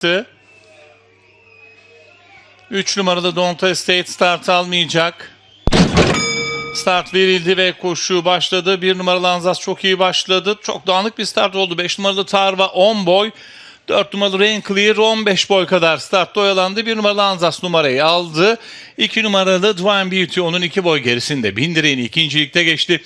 attı. 3 numarada Donta State start almayacak. Start verildi ve koşu başladı. 1 numaralı Anzas çok iyi başladı. Çok dağınık bir start oldu. 5 numaralı Tarva 10 boy. 4 numaralı Rain Clear 15 boy kadar startta oyalandı. 1 numaralı Anzas numarayı aldı. 2 numaralı Dwayne Beauty onun 2 boy gerisinde. Bindireğini ikincilikte geçti.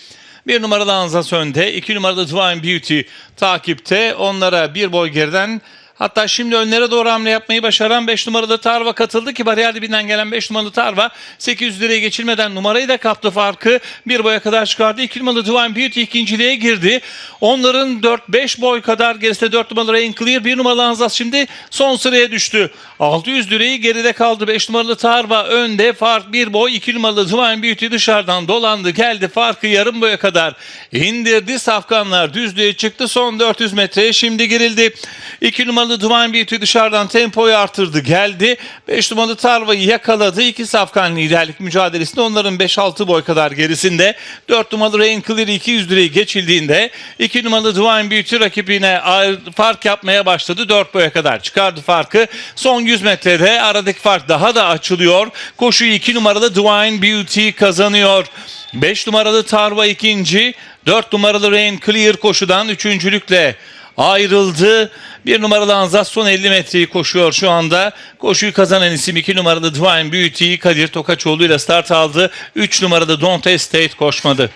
1 numaralı Anzas önde. 2 numaralı Dwayne Beauty takipte. Onlara bir boy geriden Hatta şimdi önlere doğru hamle yapmayı başaran 5 numaralı Tarva katıldı ki bariyer dibinden gelen 5 numaralı Tarva 800 liraya geçilmeden numarayı da kaptı farkı. Bir boya kadar çıkardı. 2 numaralı Divine Beauty ikinciliğe girdi. Onların 4-5 boy kadar gerisinde 4 numaralı Rain Clear 1 numaralı Anzas şimdi son sıraya düştü. 600 lirayı geride kaldı. 5 numaralı Tarva önde fark 1 boy 2 numaralı Divine Beauty dışarıdan dolandı geldi farkı yarım boya kadar indirdi. Safkanlar düzlüğe çıktı son 400 metreye şimdi girildi. 2 numaralı Divine Beauty dışarıdan tempoyu artırdı geldi. 5 numaralı Tarva'yı yakaladı. 2 Safkan liderlik mücadelesinde onların 5-6 boy kadar gerisinde. 4 numaralı Rain Clear 200 lirayı geçildiğinde 2 numaralı Divine Beauty rakibine fark yapmaya başladı. 4 boya kadar çıkardı farkı. Son 100 metrede aradaki fark daha da açılıyor. Koşuyu 2 numaralı Divine Beauty kazanıyor. 5 numaralı Tarva ikinci, 4 numaralı Rain Clear koşudan üçüncülükle ayrıldı. Bir numaralı Anzas son 50 metreyi koşuyor şu anda. Koşuyu kazanan isim 2 numaralı Divine Beauty Kadir Tokaçoğlu ile start aldı. 3 numaralı Don't Hesitate koşmadı.